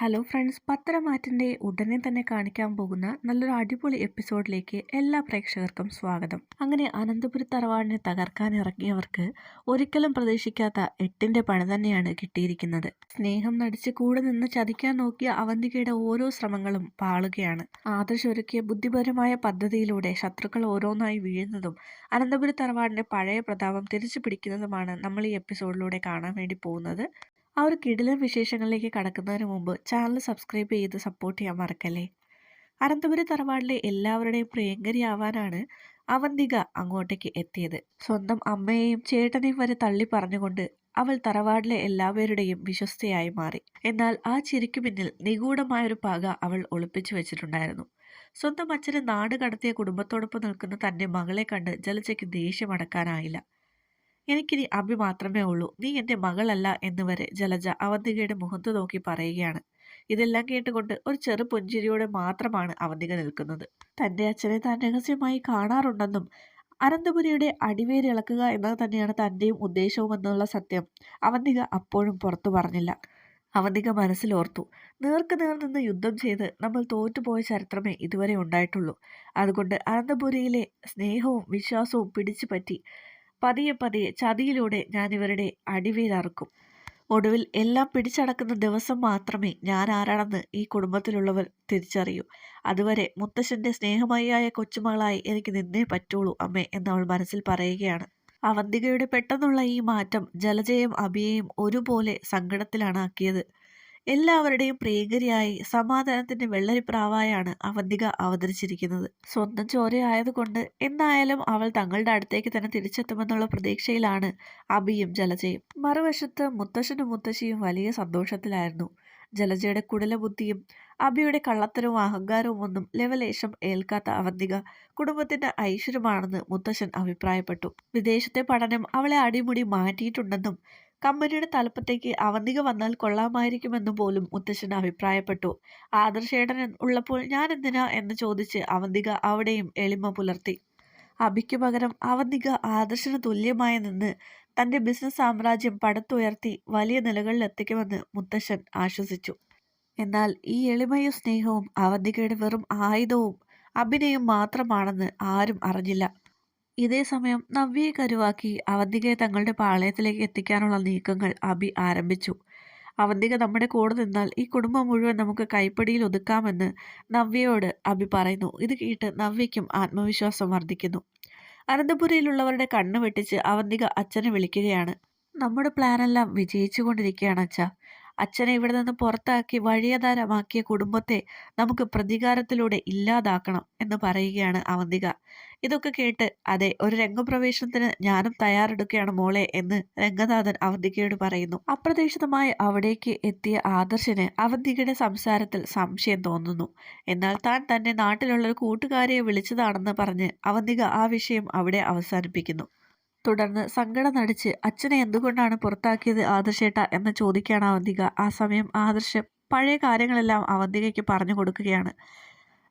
Hello friends പത്തരമാറ്റിന്റെ ഉടനെ തന്നെ കാണിക്കാൻ പോകുന്ന നല്ലൊരു അടിപൊളി എപ്പിസോഡിലേക്ക് എല്ലാ പ്രേക്ഷകർക്കും സ്വാഗതം. അങ്ങനെ അനന്തപുരി തറവാടിനെ തകർക്കാൻ ഇറങ്ങിയവർക്ക് ഒരിക്കലും പ്രതീക്ഷിക്കാത്ത എട്ടിന്റെ പണി തന്നെയാണ് കിട്ടിയിരിക്കുന്നത്. സ്നേഹം നടിച്ച് കൂടെ നിന്ന് ചതിക്കാൻ നോക്കിയ അവന്തികയുടെ ഓരോ ശ്രമങ്ങളും പാളുകയാണ്. ആദർശ ഒരുക്കിയ ബുദ്ധിപരമായ പദ്ധതിയിലൂടെ ശത്രുക്കൾ ഓരോന്നായി വീഴുന്നതും അനന്തപുരി തറവാടിന്റെ പഴയ പ്രതാപം തിരിച്ചു പിടിക്കുന്നതുമാണ് നമ്മൾ ഈ എപ്പിസോഡിലൂടെ കാണാൻ വേണ്ടി പോകുന്നത്. ആ ഒരു കിടിലൻ വിശേഷങ്ങളിലേക്ക് കടക്കുന്നതിന് മുമ്പ് ചാനൽ സബ്സ്ക്രൈബ് ചെയ്ത് സപ്പോർട്ട് ചെയ്യാൻ മറക്കല്ലേ? അനന്തപുരി തറവാടിലെ എല്ലാവരുടെയും പ്രിയങ്കരിയാവാനാണ് അവന്തിക അങ്ങോട്ടേക്ക് എത്തിയത്. സ്വന്തം അമ്മയെയും ചേട്ടനെയും വരെ തള്ളി പറഞ്ഞുകൊണ്ട് അവൾ തറവാടിലെ എല്ലാവരുടെയും വിശ്വസ്തയായി മാറി. എന്നാൽ ആ ചിരിക്കു പിന്നിൽ നിഗൂഢമായൊരു പക അവൾ ഒളിപ്പിച്ചു വെച്ചിട്ടുണ്ടായിരുന്നു. സ്വന്തം അച്ഛനെ നാട് കടത്തിയ കുടുംബത്തോടൊപ്പം നിൽക്കുന്ന തന്റെ മകളെ കണ്ട് ജലജയ്ക്ക് ദേഷ്യമടക്കാനായില്ല എനിക്കിനി അഭി മാത്രമേ ഉള്ളൂ. നീ എന്റെ മകളല്ല എന്ന് വരെ ജലജ അവന്തികയുടെ മുഖത്ത് നോക്കി പറയുകയാണ്. ഇതെല്ലാം കേട്ടുകൊണ്ട് ഒരു ചെറു പുഞ്ചിരിയോടെ മാത്രമാണ് അവന്തിക നിൽക്കുന്നത്. തന്റെ അച്ഛനെ താൻ രഹസ്യമായി കാണാറുണ്ടെന്നും അനന്തപുരിയുടെ അടിവേരിളക്കുക എന്നത് തന്നെയാണ് തന്റെയും ഉദ്ദേശവും എന്നുള്ള സത്യം അവന്തിക അപ്പോഴും പുറത്തു പറഞ്ഞില്ല. അവന്തിക മനസ്സിലോർത്തു നേർക്ക് നേർ നിന്ന് യുദ്ധം ചെയ്ത് നമ്മൾ തോറ്റുപോയ ചരിത്രമേ ഇതുവരെ ഉണ്ടായിട്ടുള്ളൂ. അതുകൊണ്ട് അനന്തപുരിയിലെ സ്നേഹവും വിശ്വാസവും പിടിച്ചു പറ്റി പതിയെ പതിയെ ചതിയിലൂടെ ഞാൻ ഇവരുടെ അടിവേരറുക്കും ഒടുവിൽ എല്ലാം പിടിച്ചടക്കുന്ന ദിവസം മാത്രമേ ഞാൻ ആരാണെന്ന് ഈ കുടുംബത്തിലുള്ളവർ തിരിച്ചറിയൂ. അതുവരെ മുത്തശ്ശന്റെ സ്നേഹമയായ കൊച്ചുമകളായി എനിക്ക് നിന്നേ പറ്റുള്ളൂ അമ്മേ അവൾ മനസ്സിൽ പറയുകയാണ്. അവന്തികയുടെ പെട്ടെന്നുള്ള ഈ മാറ്റം ജലജയും അഭിയെയും ഒരുപോലെ സങ്കടത്തിലാണ് ആക്കിയത് എല്ലാവരുടെയും പ്രിയങ്കരിയായി സമാധാനത്തിന്റെ വെള്ളരിപ്രാവായാണ് അവന്തിക അവതരിച്ചിരിക്കുന്നത്. സ്വന്തം ചോരയായതുകൊണ്ട് എന്തായാലും അവൾ തങ്ങളുടെ അടുത്തേക്ക് തന്നെ തിരിച്ചെത്തുമെന്നുള്ള പ്രതീക്ഷയിലാണ് അബിയും ജലജയും. മറുവശത്ത് മുത്തശ്ശനും മുത്തശ്ശിയും വലിയ സന്തോഷത്തിലായിരുന്നു. ജലജയുടെ കുടലബുദ്ധിയും അബിയുടെ കള്ളത്തരവും അഹങ്കാരവും ഒന്നും ലവലേശം ഏൽക്കാത്ത അവന്തിക കുടുംബത്തിന്റെ ഐശ്വര്യമാണെന്ന് മുത്തശ്ശൻ അഭിപ്രായപ്പെട്ടു. വിദേശത്തെ പഠനം അവളെ അടിമുടി മാറ്റിയിട്ടുണ്ടെന്നും കമ്പനിയുടെ തലപ്പത്തേക്ക് അവന്തിക വന്നാൽ കൊള്ളാമായിരിക്കുമെന്ന് പോലും മുത്തശ്ശൻ അഭിപ്രായപ്പെട്ടു. ആദർശേടൻ ഉള്ളപ്പോൾ ഞാൻ എന്തിനാ എന്ന് ചോദിച്ച് അവന്തിക അവിടെയും എളിമ പുലർത്തി. അഭിക്ക് പകരം അവന്തിക ആദർശന് തുല്യമായി നിന്ന് തന്റെ ബിസിനസ് സാമ്രാജ്യം പടുത്തുയർത്തി വലിയ നിലകളിൽ എത്തിക്കുമെന്ന് മുത്തശ്ശൻ ആശ്വസിച്ചു. എന്നാൽ ഈ എളിമയും സ്നേഹവും അവന്തികയുടെ വെറും ആയുധവും അഭിനയം മാത്രമാണെന്ന് ആരും അറിഞ്ഞില്ല. ഇതേ സമയം നവ്യയെ കരുവാക്കി അവന്തികയെ തങ്ങളുടെ പാളയത്തിലേക്ക് എത്തിക്കാനുള്ള നീക്കങ്ങൾ അബി ആരംഭിച്ചു. അവന്തിക നമ്മുടെ കൂടെ നിന്നാൽ ഈ കുടുംബം മുഴുവൻ നമുക്ക് കൈപ്പടിയിൽ ഒതുക്കാമെന്ന് നവ്യയോട് അബി പറയുന്നു. ഇത് കേട്ട് നവ്യയ്ക്കും ആത്മവിശ്വാസം വർദ്ധിക്കുന്നു. അനന്തപുരയിലുള്ളവരുടെ കണ്ണ് വെട്ടിച്ച് അവന്തിക അച്ഛനെ വിളിക്കുകയാണ്. നമ്മുടെ പ്ലാനെല്ലാം വിജയിച്ചു കൊണ്ടിരിക്കുകയാണ് അച്ഛ. അച്ഛനെ ഇവിടെ നിന്ന് പുറത്താക്കി വഴിയധാരമാക്കിയ കുടുംബത്തെ നമുക്ക് പ്രതികാരത്തിലൂടെ ഇല്ലാതാക്കണം എന്ന് പറയുകയാണ് അവന്തിക. ഇതൊക്കെ കേട്ട് അതെ ഒരു രംഗപ്രവേശനത്തിന് ഞാനും തയ്യാറെടുക്കുകയാണ് മോളെ എന്ന് രംഗനാഥൻ അവന്തികയോട് പറയുന്നു. അപ്രതീക്ഷിതമായി അവിടേക്ക് എത്തിയ ആദർശന് അവന്തികയുടെ സംസാരത്തിൽ സംശയം തോന്നുന്നു. എന്നാൽ താൻ തന്നെ നാട്ടിലുള്ള ഒരു കൂട്ടുകാരിയെ വിളിച്ചതാണെന്ന് പറഞ്ഞ് അവന്തിക ആ വിഷയം അവിടെ അവസാനിപ്പിക്കുന്നു. തുടർന്ന് സങ്കടം നടിച്ച് അച്ഛനെ എന്തുകൊണ്ടാണ് പുറത്താക്കിയത് ആദർശേട്ട? എന്ന് ചോദിക്കുകയാണ് അവന്തിക. ആ സമയം ആദർശ് പഴയ കാര്യങ്ങളെല്ലാം അവന്തികയ്ക്ക് പറഞ്ഞു കൊടുക്കുകയാണ്.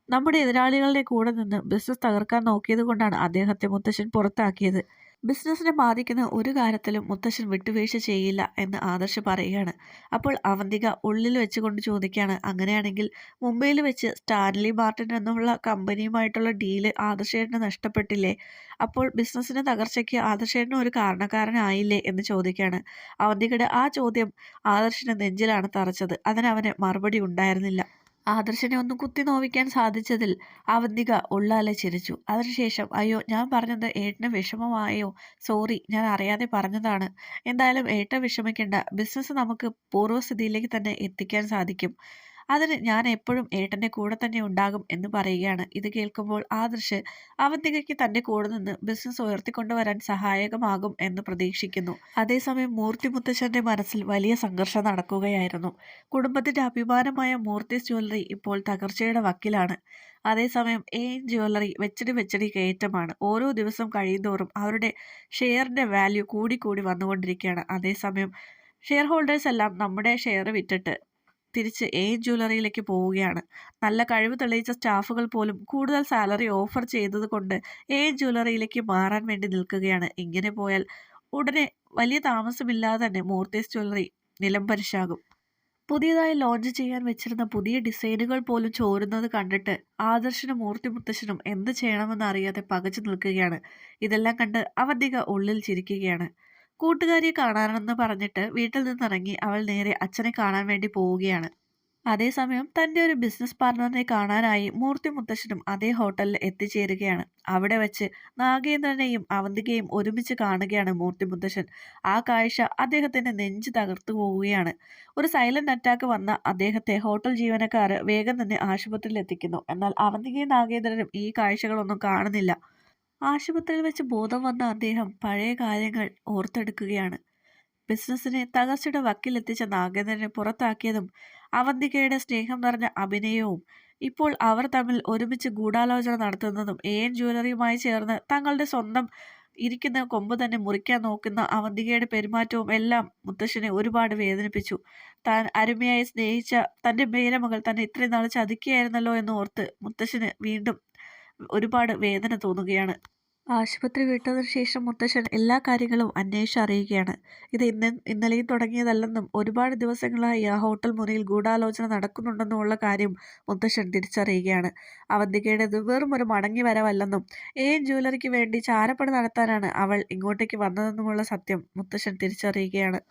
നമ്മുടെ എതിരാളികളുടെ കൂടെ നിന്ന് ബിസിനസ് തകർക്കാൻ നോക്കിയത് കൊണ്ടാണ് അദ്ദേഹത്തെ മുത്തശ്ശൻ പുറത്താക്കിയത്. ബിസിനസ്സിനെ ബാധിക്കുന്ന ഒരു കാര്യത്തിലും മുത്തശ്ശൻ വിട്ടുവീഴ്ച ചെയ്യില്ല എന്ന് ആദർശ് പറയുകയാണ്. അപ്പോൾ അവന്തിക ഉള്ളിൽ വെച്ചുകൊണ്ട് ചോദിക്കുകയാണ് അങ്ങനെയാണെങ്കിൽ മുംബൈയിൽ വെച്ച് സ്റ്റാൻലി മാർട്ടിൻ എന്നുള്ള കമ്പനിയുമായിട്ടുള്ള ഡീൽ ആദർശേട്ടന് നഷ്ടപ്പെട്ടില്ലേ? അപ്പോൾ ബിസിനസ്സിന്റെ തകർച്ചയ്ക്ക് ആദർശേട്ടന് ഒരു കാരണക്കാരനായില്ലേ? എന്ന് ചോദിക്കുകയാണ്. അവന്തികയുടെ ആ ചോദ്യം ആദർശിന്റെ നെഞ്ചിലാണ് തറച്ചത്. അതിനവന് മറുപടി ഉണ്ടായിരുന്നില്ല. ആദർശനെ ഒന്ന് കുത്തി നോവിക്കാൻ സാധിച്ചതിൽ അവന്തിക ഉള്ളാലെ ചിരിച്ചു. അതിനുശേഷം അയ്യോ ഞാൻ പറഞ്ഞത് ഏട്ടന് വിഷമമായോ? സോറി ഞാൻ അറിയാതെ പറഞ്ഞതാണ്. എന്തായാലും ഏട്ട വിഷമിക്കേണ്ട. ബിസിനസ് നമുക്ക് പൂർവസ്ഥിതിയിലേക്ക് തന്നെ എത്തിക്കാൻ സാധിക്കും. അതിന് ഞാൻ എപ്പോഴും ഏട്ടന്റെ കൂടെ തന്നെ ഉണ്ടാകും എന്ന് പറയുകയാണ്. ഇത് കേൾക്കുമ്പോൾ ആദർശ് അവന്തികയ്ക്ക് തന്റെ കൂടെ നിന്ന് ബിസിനസ് ഉയർത്തിക്കൊണ്ടുവരാൻ സഹായകമാകും എന്ന് പ്രതീക്ഷിക്കുന്നു. അതേസമയം മൂർത്തി മുത്തശ്ശന്റെ മനസ്സിൽ വലിയ സംഘർഷം നടക്കുകയായിരുന്നു. കുടുംബത്തിന്റെ അഭിമാനമായ മൂർത്തി ജ്വല്ലറി ഇപ്പോൾ തകർച്ചയുടെ വക്കിലാണ്. അതേസമയം എയിൻ ജ്വല്ലറി വെച്ചടി വെച്ചടി കയറ്റമാണ്. ഓരോ ദിവസം കഴിയുന്തോറും അവരുടെ ഷെയറിന്റെ വാല്യൂ കൂടിക്കൂടി കൂടി വന്നുകൊണ്ടിരിക്കുകയാണ്. അതേസമയം ഷെയർ ഹോൾഡേഴ്സ് എല്ലാം നമ്മുടെ ഷെയർ വിറ്റിട്ട് തിരിച്ച് എ ജ്വല്ലറിയിലേക്ക് പോവുകയാണ്. നല്ല കഴിവ് തെളിയിച്ച സ്റ്റാഫുകൾ പോലും കൂടുതൽ സാലറി ഓഫർ ചെയ്തത് കൊണ്ട് എ ജ്വല്ലറിയിലേക്ക് മാറാൻ വേണ്ടി നിൽക്കുകയാണ്. ഇങ്ങനെ പോയാൽ ഉടനെ വലിയ താമസമില്ലാതെ തന്നെ മൂർത്തീസ് ജ്വല്ലറി നിലംപരിശാകും പുതിയതായി ലോഞ്ച് ചെയ്യാൻ വെച്ചിരുന്ന പുതിയ ഡിസൈനുകൾ പോലും ചോരുന്നത് കണ്ടിട്ട് ആദർശനും മൂർത്തി മുത്തശ്ശനും എന്ത് ചെയ്യണമെന്ന് അറിയാതെ പകച്ചു നിൽക്കുകയാണ്. ഇതെല്ലാം കണ്ട് അവധിക ഉള്ളിൽ ചിരിക്കുകയാണ്. കൂട്ടുകാരിയെ കാണാനെന്ന് പറഞ്ഞിട്ട് വീട്ടിൽ നിന്നിറങ്ങി അവൾ നേരെ അച്ഛനെ കാണാൻ വേണ്ടി പോവുകയാണ്. അതേസമയം തന്റെ ഒരു ബിസിനസ് പാർട്ണറിനെ കാണാനായി മൂർത്തി മുത്തശ്ശനും അതേ ഹോട്ടലിൽ എത്തിച്ചേരുകയാണ്. അവിടെ വെച്ച് നാഗേന്ദ്രനെയും അവന്തികയും ഒരുമിച്ച് കാണുകയാണ് മൂർത്തി മുത്തശ്ശൻ. ആ കാഴ്ച അദ്ദേഹത്തിന്റെ നെഞ്ച് തകർത്തു പോവുകയാണ്. ഒരു സൈലന്റ് അറ്റാക്ക് വന്ന അദ്ദേഹത്തെ ഹോട്ടൽ ജീവനക്കാർ വേഗം തന്നെ ആശുപത്രിയിൽ എത്തിക്കുന്നു എന്നാൽ അവന്തികയും നാഗേന്ദ്രനും ഈ കാഴ്ചകളൊന്നും കാണുന്നില്ല. ആശുപത്രിയിൽ വെച്ച് ബോധം വന്ന അദ്ദേഹം പഴയ കാര്യങ്ങൾ ഓർത്തെടുക്കുകയാണ്. ബിസിനസ്സിനെ തകർച്ചയുടെ വക്കിലെത്തിച്ച നാഗേന്ദ്രനെ പുറത്താക്കിയതും അവന്തികയുടെ സ്നേഹം നിറഞ്ഞ അഭിനയവും ഇപ്പോൾ അവർ തമ്മിൽ ഒരുമിച്ച് ഗൂഢാലോചന നടത്തുന്നതും എ എൻ ജ്വല്ലറിയുമായി ചേർന്ന് തങ്ങളുടെ സ്വന്തം ഇരിക്കുന്ന കൊമ്പ് തന്നെ മുറിക്കാൻ നോക്കുന്ന അവന്തികയുടെ പെരുമാറ്റവും എല്ലാം മുത്തശ്ശനെ ഒരുപാട് വേദനിപ്പിച്ചു. താൻ അരുമയായി സ്നേഹിച്ച തന്റെ മേരമകൾ തന്നെ ഇത്രയും നാൾ ചതിക്കുകയായിരുന്നല്ലോ എന്ന് ഓർത്ത് മുത്തശ്ശന് വീണ്ടും ഒരുപാട് വേദന തോന്നുകയാണ്. ആശുപത്രി വിട്ടതിനു ശേഷം മുത്തശ്ശൻ എല്ലാ കാര്യങ്ങളും അന്വേഷിച്ച് അറിയുകയാണ്. ഇത് ഇന്ന് ഇന്നലെയും തുടങ്ങിയതല്ലെന്നും ഒരുപാട് ദിവസങ്ങളായി ആ ഹോട്ടൽ മുറിയിൽ ഗൂഢാലോചന നടക്കുന്നുണ്ടെന്നുമുള്ള കാര്യം മുത്തശ്ശൻ തിരിച്ചറിയുകയാണ്. അവന്തികയുടേത് വെറും ഒരു മടങ്ങി വരവല്ലെന്നും ഏ ജ്വല്ലറിക്ക് വേണ്ടി ചാരപ്പണി നടത്താനാണ് അവൾ ഇങ്ങോട്ടേക്ക് വന്നതെന്നുമുള്ള സത്യം മുത്തശ്ശൻ തിരിച്ചറിയുകയാണ്.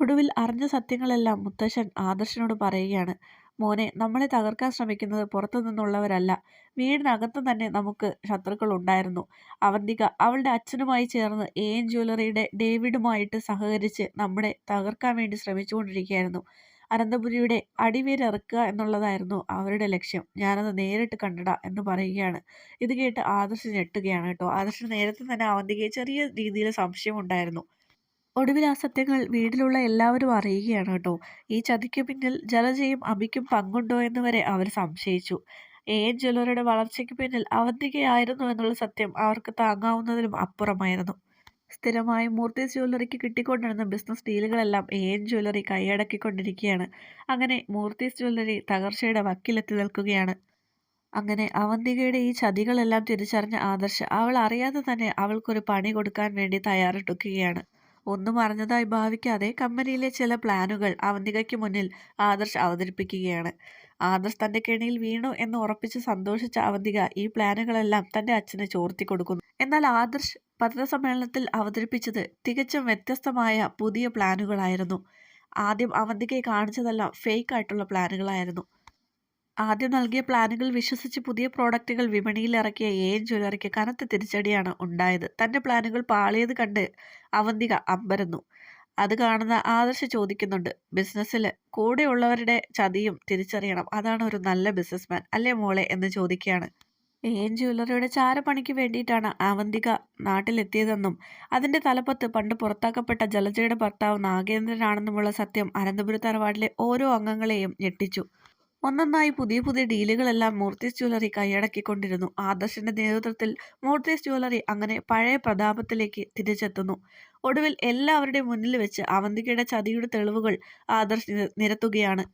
ഒടുവിൽ അറിഞ്ഞ സത്യങ്ങളെല്ലാം മുത്തശ്ശൻ ആദർശനോട് പറയുകയാണ്. മോനെ നമ്മളെ തകർക്കാൻ ശ്രമിക്കുന്നത് പുറത്തു നിന്നുള്ളവരല്ല വീടിനകത്ത് തന്നെ നമുക്ക് ശത്രുക്കൾ ഉണ്ടായിരുന്നു അവന്തിക അവളുടെ അച്ഛനുമായി ചേർന്ന് എ എൻ ജ്വല്ലറിയുടെ ഡേവിഡുമായിട്ട് സഹകരിച്ച് നമ്മളെ തകർക്കാൻ വേണ്ടി ശ്രമിച്ചുകൊണ്ടിരിക്കുകയായിരുന്നു. അനന്തപുരിയുടെ അടിവേരിറക്കുക എന്നുള്ളതായിരുന്നു അവരുടെ ലക്ഷ്യം. ഞാനത് നേരിട്ട് കണ്ടിട എന്ന് പറയുകയാണ്. ഇത് കേട്ട് ആദർശ് ഞെട്ടുകയാണ് കേട്ടോ. ആദർശ് നേരത്തെ തന്നെ അവന്തികയെ ചെറിയ രീതിയിൽ സംശയമുണ്ടായിരുന്നു. ഒടുവിൽ ആ സത്യങ്ങൾ വീട്ടിലുള്ള എല്ലാവരും അറിയുകയാണ് കേട്ടോ. ഈ ചതിക്ക് പിന്നിൽ ജലജയും അബിക്കും പങ്കുണ്ടോ എന്ന് വരെ അവർ സംശയിച്ചു. എ എൻ വളർച്ചയ്ക്ക് പിന്നിൽ അവന്തികയായിരുന്നു എന്നുള്ള സത്യം അവർക്ക് താങ്ങാവുന്നതിലും അപ്പുറമായിരുന്നു. സ്ഥിരമായി മൂർത്തി ജ്വല്ലറിക്ക് കിട്ടിക്കൊണ്ടിരുന്ന ബിസിനസ് ഡീലുകളെല്ലാം എ എൻ ജ്വല്ലറി കൈയടക്കിക്കൊണ്ടിരിക്കുകയാണ്. അങ്ങനെ മൂർത്തീസ് ജ്വല്ലറി തകർച്ചയുടെ വക്കിലെത്തി നിൽക്കുകയാണ്. അങ്ങനെ അവന്തികയുടെ ഈ ചതികളെല്ലാം തിരിച്ചറിഞ്ഞ ആദർശ് അവൾ അറിയാതെ തന്നെ അവൾക്കൊരു പണി കൊടുക്കാൻ വേണ്ടി തയ്യാറെടുക്കുകയാണ്. ഒന്നും അറിഞ്ഞതായി ഭാവിക്കാതെ കമ്പനിയിലെ ചില പ്ലാനുകൾ അവന്തികയ്ക്ക് മുന്നിൽ ആദർശ് അവതരിപ്പിക്കുകയാണ്. ആദർശ് തന്റെ കെണിയിൽ വീണു എന്ന് ഉറപ്പിച്ച് സന്തോഷിച്ച അവന്തിക ഈ പ്ലാനുകളെല്ലാം തന്റെ അച്ഛനെ ചോർത്തി കൊടുക്കുന്നു. എന്നാൽ ആദർശ് പത്രസമ്മേളനത്തിൽ അവതരിപ്പിച്ചത് തികച്ചും വ്യത്യസ്തമായ പുതിയ പ്ലാനുകളായിരുന്നു. ആദ്യം അവന്തികയെ കാണിച്ചതെല്ലാം ഫേക്ക് ആയിട്ടുള്ള പ്ലാനുകളായിരുന്നു. ആദ്യം നൽകിയ പ്ലാനുകൾ വിശ്വസിച്ച് പുതിയ പ്രോഡക്റ്റുകൾ വിപണിയിൽ ഇറക്കിയ എ എൻ ജ്വല്ലറിക്ക് കനത്ത തിരിച്ചടിയാണ് ഉണ്ടായത്. തന്റെ പ്ലാനുകൾ പാളിയത് കണ്ട് അവന്തിക അമ്പരന്നു. അത് കാണുന്ന ആദർശ ചോദിക്കുന്നുണ്ട് ബിസിനസ്സിൽ കൂടെയുള്ളവരുടെ ചതിയും തിരിച്ചറിയണം. അതാണ് ഒരു നല്ല ബിസിനസ്മാൻ അല്ലേ മോളെ? എന്ന് ചോദിക്കുകയാണ്. എ എൻ ജ്വല്ലറിയുടെ ചാരപ്പണിക്ക് വേണ്ടിയിട്ടാണ് അവന്തിക നാട്ടിലെത്തിയതെന്നും അതിന്റെ തലപ്പത്ത് പണ്ട് പുറത്താക്കപ്പെട്ട ജലജയുടെ ഭർത്താവ് നാഗേന്ദ്രനാണെന്നുമുള്ള സത്യം അനന്തപുരത്തറവാടിലെ ഓരോ അംഗങ്ങളെയും ഞെട്ടിച്ചു. ഒന്നൊന്നായി പുതിയ പുതിയ ഡീലുകളെല്ലാം മൂർത്തീസ് ജ്വല്ലറി കൈയടക്കിക്കൊണ്ടിരുന്നു. ആദർശിന്റെ നേതൃത്വത്തിൽ മൂർത്തീസ് ജ്വല്ലറി അങ്ങനെ പഴയ പ്രതാപത്തിലേക്ക് തിരിച്ചെത്തുന്നു. ഒടുവിൽ എല്ലാവരുടെയും മുന്നിൽ വെച്ച് അവന്തികയുടെ ചതിയുടെ തെളിവുകൾ ആദർശ് നിരത്തുകയാണ്.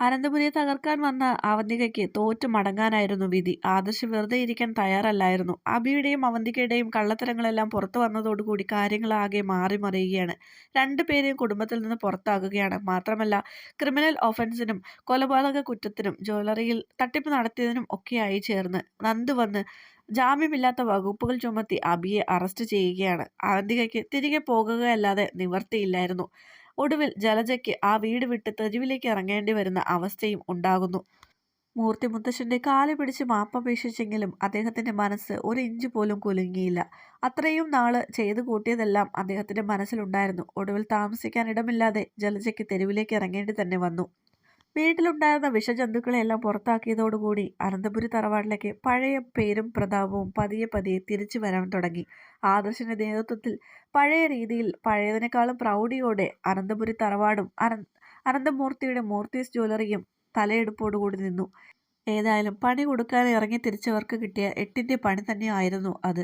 അനന്തപുരിയെ തകർക്കാൻ വന്ന അവന്തികയ്ക്ക് തോറ്റ് മടങ്ങാനായിരുന്നു വിധി. ആദർശ് വെറുതെ ഇരിക്കാൻ തയ്യാറല്ലായിരുന്നു. അബിയുടെയും അവന്തികയുടെയും കള്ളത്തരങ്ങളെല്ലാം പുറത്തു വന്നതോടുകൂടി കാര്യങ്ങളാകെ മാറി മറിയുകയാണ്. രണ്ടുപേരെയും കുടുംബത്തിൽ നിന്ന് പുറത്താകുകയാണ് മാത്രമല്ല ക്രിമിനൽ ഒഫൻസിനും കൊലപാതക കുറ്റത്തിനും ജ്വല്ലറിയിൽ തട്ടിപ്പ് നടത്തിയതിനും ഒക്കെയായി ചേർന്ന് നന്ദുവന്ന് ജാമ്യമില്ലാത്ത വകുപ്പുകൾ ചുമത്തി അബിയെ അറസ്റ്റ് ചെയ്യുകയാണ്. അവന്തികയ്ക്ക് തിരികെ പോകുകയല്ലാതെ നിവർത്തിയില്ലായിരുന്നു. ഒടുവിൽ ജലജയ്ക്ക് ആ വീട് വിട്ട് തെരുവിലേക്ക് ഇറങ്ങേണ്ടി വരുന്ന അവസ്ഥയും ഉണ്ടാകുന്നു. മൂർത്തി മുത്തശ്ശന്റെ കാൽ പിടിച്ച് മാപ്പപേക്ഷിച്ചെങ്കിലും അദ്ദേഹത്തിന്റെ മനസ്സ് ഒരു ഇഞ്ച് പോലും കുലുങ്ങിയില്ല. അത്രയും നാൾ ചെയ്തു കൂട്ടിയതെല്ലാം അദ്ദേഹത്തിന്റെ മനസ്സിലുണ്ടായിരുന്നു. ഒടുവിൽ താമസിക്കാൻ ഇടമില്ലാതെ ജലജയ്ക്ക് തെരുവിലേക്ക് ഇറങ്ങേണ്ടി തന്നെ വന്നു. വീട്ടിലുണ്ടായിരുന്ന വിഷജന്തുക്കളെല്ലാം പുറത്താക്കിയതോടുകൂടി അനന്തപുരി തറവാട്ടിലേക്ക് പഴയ പേരും പ്രതാപവും പതിയെ പതിയെ തിരിച്ചു വരാൻ തുടങ്ങി. ആദർശന്റെ നേതൃത്വത്തിൽ പഴയ രീതിയിൽ പഴയതിനേക്കാളും പ്രൗഢിയോടെ അനന്തപുരി തറവാടും അന അനന്തമൂർത്തിയുടെ മൂർത്തീസ് ജ്വല്ലറിയും തലയെടുപ്പോടുകൂടി നിന്നു. ഏതായാലും പണി കൊടുക്കാതെ ഇറങ്ങി തിരിച്ചവർക്ക് കിട്ടിയ എട്ടിന്റെ പണി തന്നെയായിരുന്നു അത്.